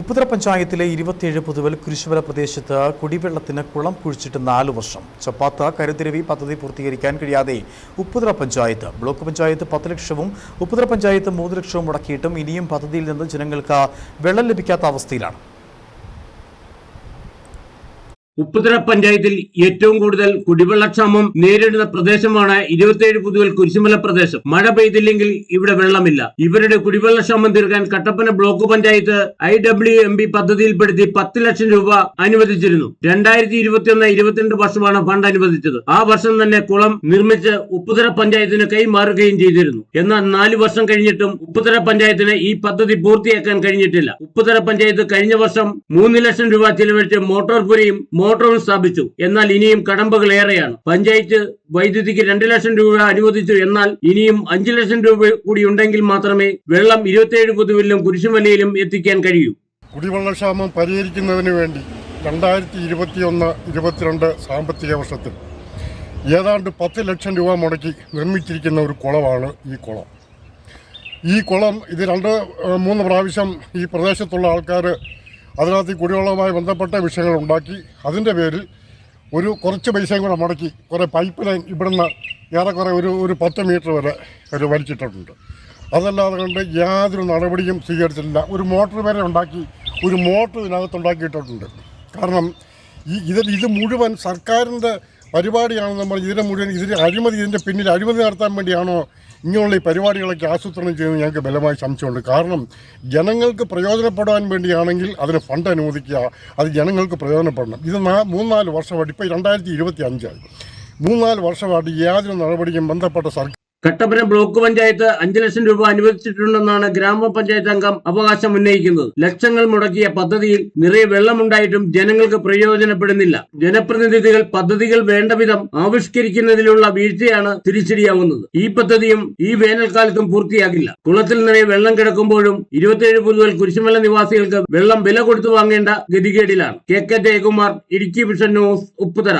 ഉപ്പുതറ പഞ്ചായത്തിലെ ഇരുപത്തിയേഴ് പുതുവൽ കുരിശുമല പ്രദേശത്ത് കുടിവെള്ളത്തിന് കുളം കുഴിച്ചിട്ട് നാലു വർഷം. ചപ്പാത്ത കരുതിരവി പദ്ധതി പൂർത്തീകരിക്കാൻ കഴിയാതെ ഉപ്പുതറ പഞ്ചായത്ത് ബ്ലോക്ക് പഞ്ചായത്ത് പത്ത് ലക്ഷവും ഉപ്പുതറ പഞ്ചായത്ത് മൂന്ന് ലക്ഷവും മുടക്കിയിട്ടും ഇനിയും പദ്ധതിയിൽ നിന്ന് ജനങ്ങൾക്ക് വെള്ളം ലഭിക്കാത്ത അവസ്ഥയിലാണ്. ഉപ്പുതറ പഞ്ചായത്തിൽ ഏറ്റവും കൂടുതൽ കുടിവെള്ളക്ഷാമം നേരിടുന്ന പ്രദേശമാണ് ഇരുപത്തിയേഴ് പുതുവൽ കുരിശുമല പ്രദേശം. മഴ പെയ്തില്ലെങ്കിൽ ഇവിടെ വെള്ളമില്ല. ഇവരുടെ കുടിവെള്ളക്ഷാമം തീർക്കാൻ Kattappana block panchayat I W M P പദ്ധതിയിൽപ്പെടുത്തി പത്ത് ലക്ഷം രൂപ അനുവദിച്ചിരുന്നു. രണ്ടായിരത്തി ഇരുപത്തിയൊന്ന് ഇരുപത്തിരണ്ട് വർഷമാണ് ഫണ്ട് അനുവദിച്ചത്. ആ വർഷം തന്നെ കുളം നിർമ്മിച്ച് ഉപ്പുതറ പഞ്ചായത്തിന് കൈമാറുകയും ചെയ്തിരുന്നു. എന്നാൽ നാല് വർഷം കഴിഞ്ഞിട്ടും ഉപ്പുതറ പഞ്ചായത്തിന് ഈ പദ്ധതി പൂർത്തിയാക്കാൻ കഴിഞ്ഞിട്ടില്ല. ഉപ്പുതറ പഞ്ചായത്ത് കഴിഞ്ഞ വർഷം മൂന്ന് ലക്ഷം രൂപ ചിലവഴിച്ച് മോട്ടോർ പുരയും മോട്ടോറും സ്ഥാപിച്ചു. എന്നാൽ ഇനിയും കടമ്പകൾ ഏറെയാണ്. പഞ്ചായത്ത് വൈദ്യുതിക്ക് രണ്ട് ലക്ഷം രൂപ അനുവദിച്ചു. എന്നാൽ ഇനിയും അഞ്ചു ലക്ഷം രൂപ കൂടി ഉണ്ടെങ്കിൽ മാത്രമേ വെള്ളം ഇരുപത്തിയേഴ് പൊതുവിലും കുരിശുമലയിലും എത്തിക്കാൻ കഴിയൂ. കുടിവെള്ളക്ഷാമം പരിഹരിക്കുന്നതിന് വേണ്ടി രണ്ടായിരത്തി ഇരുപത്തിയൊന്ന് ഇരുപത്തിരണ്ട് സാമ്പത്തിക വർഷത്തിൽ ഏതാണ്ട് പത്ത് ലക്ഷം രൂപ മുടക്കി നിർമ്മിച്ചിരിക്കുന്ന ഒരു കുളമാണ് ഈ കുളം. ഈ കുളം ഇത് രണ്ട് മൂന്ന് പ്രാവശ്യം ഈ പ്രദേശത്തുള്ള ആൾക്കാർ അതിനകത്ത് കുടിവെള്ളവുമായി ബന്ധപ്പെട്ട വിഷയങ്ങൾ ഉണ്ടാക്കി. അതിന്റെ പേരിൽ ഒരു കുറച്ച് പൈസയും കൂടെ മുടക്കി കുറേ പൈപ്പ് ലൈൻ ഇവിടുന്ന് ഏറെക്കുറെ ഒരു ഒരു പത്ത് മീറ്റർ വരെ ഒരു വലിച്ചിട്ടിട്ടുണ്ട്. അതല്ലാതെ കൊണ്ട് യാതൊരു നടപടിയും സ്വീകരിച്ചിട്ടില്ല. ഒരു മോട്ടോർ വരെ ഉണ്ടാക്കി ഒരു മോട്ടോർ ഇതിനകത്ത് ഉണ്ടാക്കിയിട്ടുണ്ട്. കാരണം ഈ ഇത് ഇത് മുഴുവൻ സർക്കാരിന്റെ പരിപാടിയാണെന്ന് നമ്മൾ ഇതിനെ മുഴുവൻ ഇതിന് അഴിമതി ഇതിന്റെ പിന്നിൽ അഴിമതി നടത്താൻ വേണ്ടിയാണോ ഇങ്ങനെയുള്ള ഈ പരിപാടികളൊക്കെ ആസൂത്രണം ചെയ്യുന്നത് ഞങ്ങൾക്ക് ബലമായി സംശയമുണ്ട്. കാരണം ജനങ്ങൾക്ക് പ്രയോജനപ്പെടാൻ വേണ്ടിയാണെങ്കിൽ അതിന് ഫണ്ട് അനുവദിക്കുക. അത് ജനങ്ങൾക്ക് പ്രയോജനപ്പെടണം. ഇത് നാ മൂന്നാൽ വർഷമായിട്ട് ഇപ്പോൾ രണ്ടായിരത്തി ഇരുപത്തി അഞ്ചായി മൂന്നാൽ വർഷമായിട്ട് യാതൊരു നടപടിയും ബന്ധപ്പെട്ട സർക്കാർ കട്ടപ്പന ബ്ലോക്ക് പഞ്ചായത്ത് അഞ്ചു ലക്ഷം രൂപ അനുവദിച്ചിട്ടുണ്ടെന്നാണ് ഗ്രാമപഞ്ചായത്ത് അംഗം അവകാശം ഉന്നയിക്കുന്നത്. ലക്ഷങ്ങൾ മുടക്കിയ പദ്ധതിയിൽ നിറയെ വെള്ളമുണ്ടായിട്ടും ജനങ്ങൾക്ക് പ്രയോജനപ്പെടുന്നില്ല. ജനപ്രതിനിധികൾ പദ്ധതികൾ വേണ്ട വിധം ആവിഷ്കരിക്കുന്നതിലുള്ള വീഴ്ചയാണ് തിരിച്ചടിയാവുന്നത്. ഈ പദ്ധതിയും ഈ വേനൽക്കാലത്തും പൂർത്തിയാകില്ല. കുളത്തിൽ നിറയെ വെള്ളം കിടക്കുമ്പോഴും ഇരുപത്തിയേഴ് പുതുവൽ കുരിശുമല നിവാസികൾക്ക് വെള്ളം വില കൊടുത്തു വാങ്ങേണ്ട ഗതികേടിലാണ്. K K Jayakumar Idukki vision news Upputhara.